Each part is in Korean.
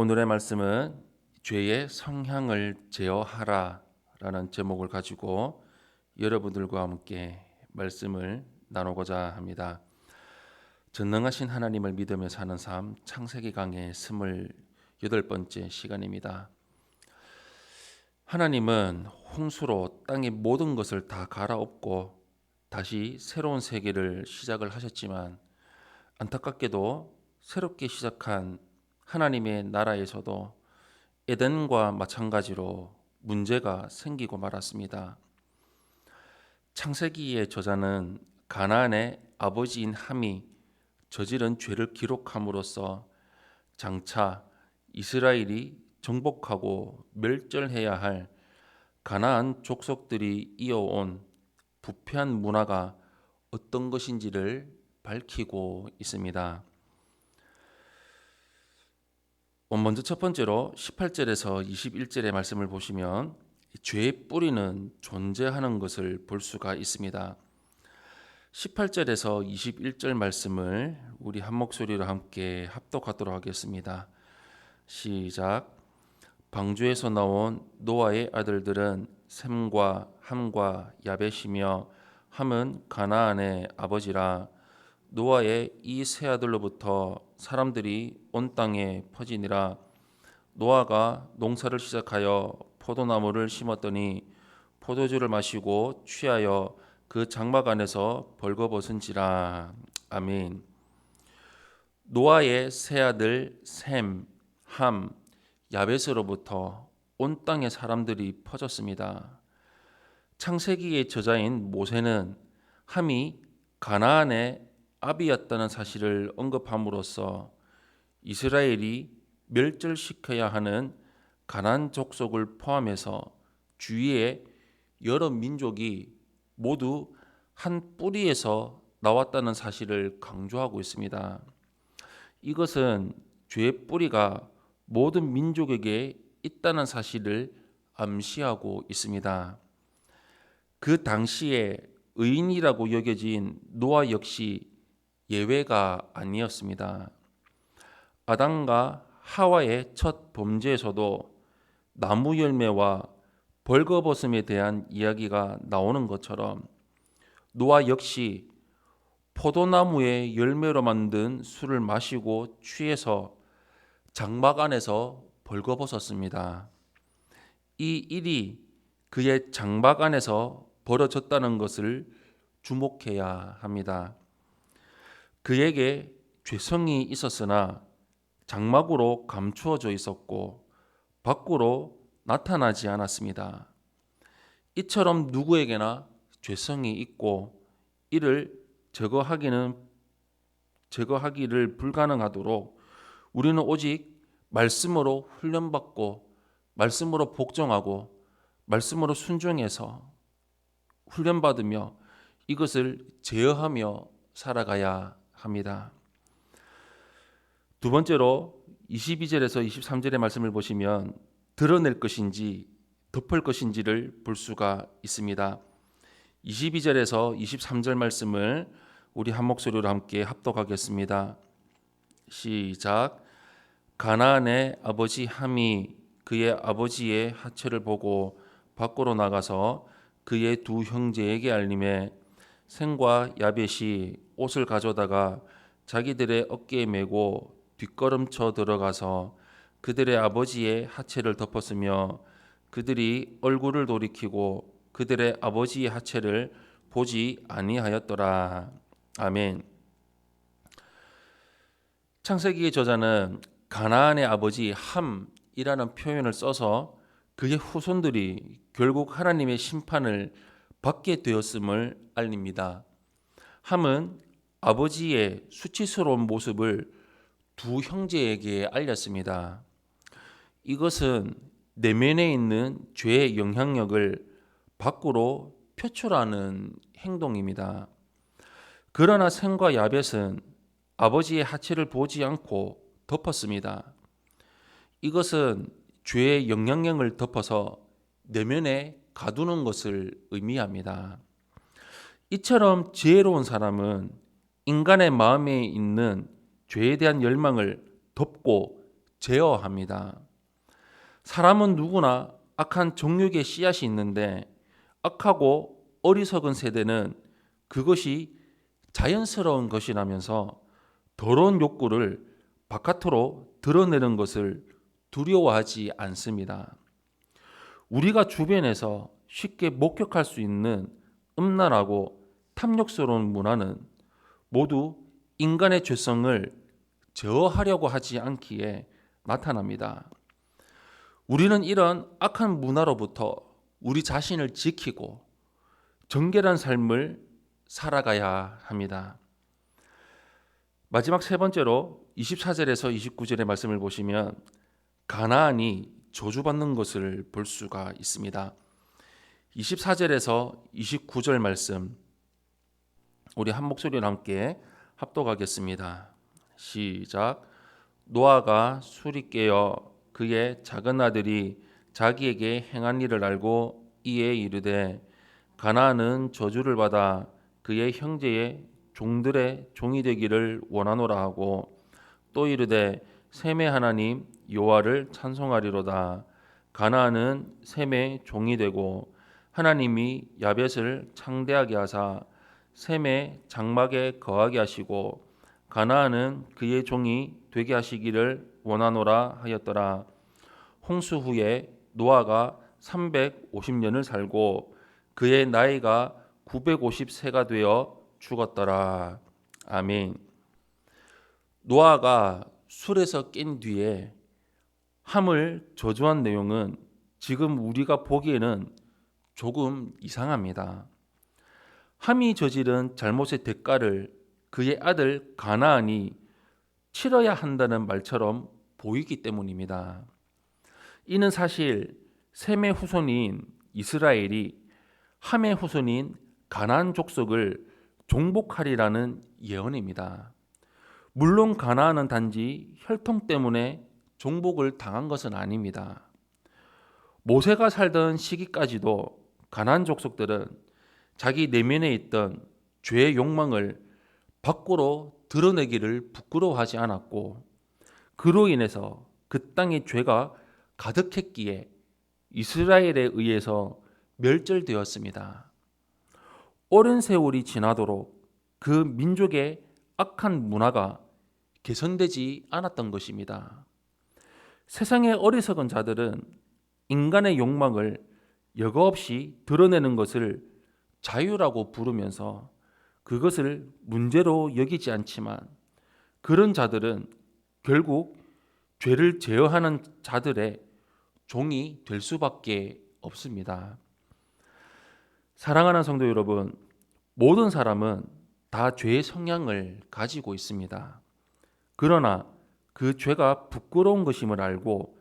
오늘의 말씀은 죄의 성향을 제어하라라는 제목을 가지고 여러분들과 함께 말씀을 나누고자 합니다. 전능하신 하나님을 믿으며 사는 삶 창세기 강의 스물여덟 번째 시간입니다. 하나님은 홍수로 땅의 모든 것을 다 갈아엎고 다시 새로운 세계를 시작을 하셨지만 안타깝게도 새롭게 시작한 하나님의 나라에서도 에덴과 마찬가지로 문제가 생기고 말았습니다. 창세기의 저자는 가나안의 아버지인 함이 저지른 죄를 기록함으로써 장차 이스라엘이 정복하고 멸절해야 할 가나안 족속들이 이어온 부패한 문화가 어떤 것인지를 밝히고 있습니다. 먼저 첫 번째로 18절에서 21절의 말씀을 보시면 죄의 뿌리는 존재하는 것을 볼 수가 있습니다. 18절에서 21절 말씀을 우리 한 목소리로 함께 합독하도록 하겠습니다. 시작. 방주에서 나온 노아의 아들들은 셈과 함과 야벳이며 함은 가나안의 아버지라 노아의 이 세 아들로부터 사람들이 온 땅에 퍼지니라 노아가 농사를 시작하여 포도나무를 심었더니 포도주를 마시고 취하여 그 장막 안에서 벌거벗은지라 아멘. 노아의 세 아들 셈, 함, 야벳으로부터 온 땅의 사람들이 퍼졌습니다. 창세기의 저자인 모세는 함이 가나안의 아비였다는 사실을 언급함으로써 이스라엘이 멸절시켜야 하는 가난 족속을 포함해서 주위의 여러 민족이 모두 한 뿌리에서 나왔다는 사실을 강조하고 있습니다. 이것은 죄의 뿌리가 모든 민족에게 있다는 사실을 암시하고 있습니다. 그 당시에 의인이라고 여겨진 노아 역시 예외가 아니었습니다. 아담과 하와의 첫 범죄에서도 나무 열매와 벌거벗음에 대한 이야기가 나오는 것처럼 노아 역시 포도나무의 열매로 만든 술을 마시고 취해서 장막 안에서 벌거벗었습니다. 이 일이 그의 장막 안에서 벌어졌다는 것을 주목해야 합니다. 그에게 죄성이 있었으나 장막으로 감추어져 있었고 밖으로 나타나지 않았습니다. 이처럼 누구에게나 죄성이 있고 이를 제거하기는 제거하기를 불가능하도록 우리는 오직 말씀으로 훈련받고 말씀으로 복종하고 말씀으로 순종해서 훈련받으며 이것을 제어하며 살아가야 합니다. 두 번째로 22절에서 23절의 말씀을 보시면 드러낼 것인지 덮을 것인지를 볼 수가 있습니다. 22절에서 23절 말씀을 우리 한 목소리로 함께 합독하겠습니다. 시작. 가나안의 아버지 함이 그의 아버지의 하체를 보고 밖으로 나가서 그의 두 형제에게 알림해 생과 야벳이 옷을 가져다가 자기들의 어깨에 메고 뒷걸음쳐 들어가서 그들의 아버지의 하체를 덮었으며 그들이 얼굴을 돌이키고 그들의 아버지의 하체를 보지 아니하였더라. 아멘. 창세기의 저자는 가나안의 아버지 함이라는 표현을 써서 그의 후손들이 결국 하나님의 심판을 받게 되었음을 알립니다. 함은 아버지의 수치스러운 모습을 두 형제에게 알렸습니다. 이것은 내면에 있는 죄의 영향력을 밖으로 표출하는 행동입니다. 그러나 생과 야벳은 아버지의 하체를 보지 않고 덮었습니다. 이것은 죄의 영향력을 덮어서 내면에 가두는 것을 의미합니다. 이처럼 지혜로운 사람은 인간의 마음에 있는 죄에 대한 열망을 덮고 제어합니다. 사람은 누구나 악한 정욕의 씨앗이 있는데 악하고 어리석은 세대는 그것이 자연스러운 것이라면서 더러운 욕구를 바깥으로 드러내는 것을 두려워하지 않습니다. 우리가 주변에서 쉽게 목격할 수 있는 음란하고 탐욕스러운 문화는 모두 인간의 죄성을 제어하려고 하지 않기에 나타납니다. 우리는 이런 악한 문화로부터 우리 자신을 지키고 정결한 삶을 살아가야 합니다. 마지막 세 번째로 24절에서 29절의 말씀을 보시면 가나안이 저주받는 것을 볼 수가 있습니다. 24절에서 29절 말씀 우리 한 목소리로 함께 합독하겠습니다. 시작. 노아가 술이 깨어 그의 작은 아들이 자기에게 행한 일을 알고 이에 이르되 가나안은 저주를 받아 그의 형제의 종들의 종이 되기를 원하노라 하고 또 이르되 셈의 하나님 여호와를 찬송하리로다 가나안은 셈의 종이 되고 하나님이 야벳을 창대하게 하사 셈의 장막에 거하게 하시고 가나안은 그의 종이 되게 하시기를 원하노라 하였더라 홍수 후에 노아가 350년을 살고 그의 나이가 950세가 되어 죽었더라. 아멘. 노아가 술에서 깬 뒤에 함을 저주한 내용은 지금 우리가 보기에는 조금 이상합니다. 함이 저지른 잘못의 대가를 그의 아들 가나안이 치러야 한다는 말처럼 보이기 때문입니다. 이는 사실 셈의 후손인 이스라엘이 함의 후손인 가나안 족속을 종복하리라는 예언입니다. 물론 가나안은 단지 혈통 때문에 종복을 당한 것은 아닙니다. 모세가 살던 시기까지도 가나안 족속들은 자기 내면에 있던 죄의 욕망을 밖으로 드러내기를 부끄러워하지 않았고 그로 인해서 그 땅에 죄가 가득했기에 이스라엘에 의해서 멸절되었습니다. 오랜 세월이 지나도록 그 민족의 악한 문화가 개선되지 않았던 것입니다. 세상의 어리석은 자들은 인간의 욕망을 여과 없이 드러내는 것을 자유라고 부르면서 그것을 문제로 여기지 않지만 그런 자들은 결국 죄를 제어하는 자들의 종이 될 수밖에 없습니다. 사랑하는 성도 여러분, 모든 사람은 다 죄의 성향을 가지고 있습니다. 그러나 그 죄가 부끄러운 것임을 알고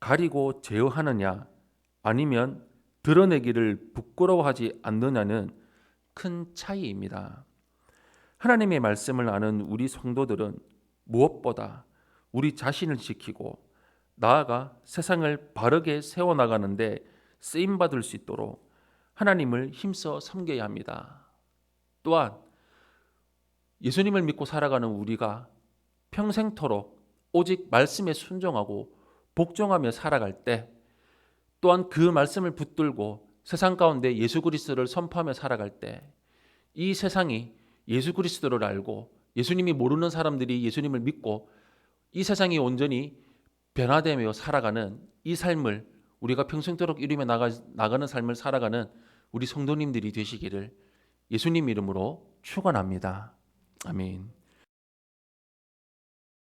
가리고 제어하느냐 아니면 드러내기를 부끄러워하지 않느냐는 큰 차이입니다. 하나님의 말씀을 아는 우리 성도들은 무엇보다 우리 자신을 지키고 나아가 세상을 바르게 세워나가는데 쓰임받을 수 있도록 하나님을 힘써 섬겨야 합니다. 또한 예수님을 믿고 살아가는 우리가 평생토록 오직 말씀에 순종하고 복종하며 살아갈 때 또한 그 말씀을 붙들고 세상 가운데 예수 그리스도를 선포하며 살아갈 때 이 세상이 예수 그리스도를 알고 예수님이 모르는 사람들이 예수님을 믿고 이 세상이 온전히 변화되며 살아가는 이 삶을 우리가 평생토록 이루며 나가, 나가는 삶을 살아가는 우리 성도님들이 되시기를 예수님 이름으로 축원합니다. 아멘.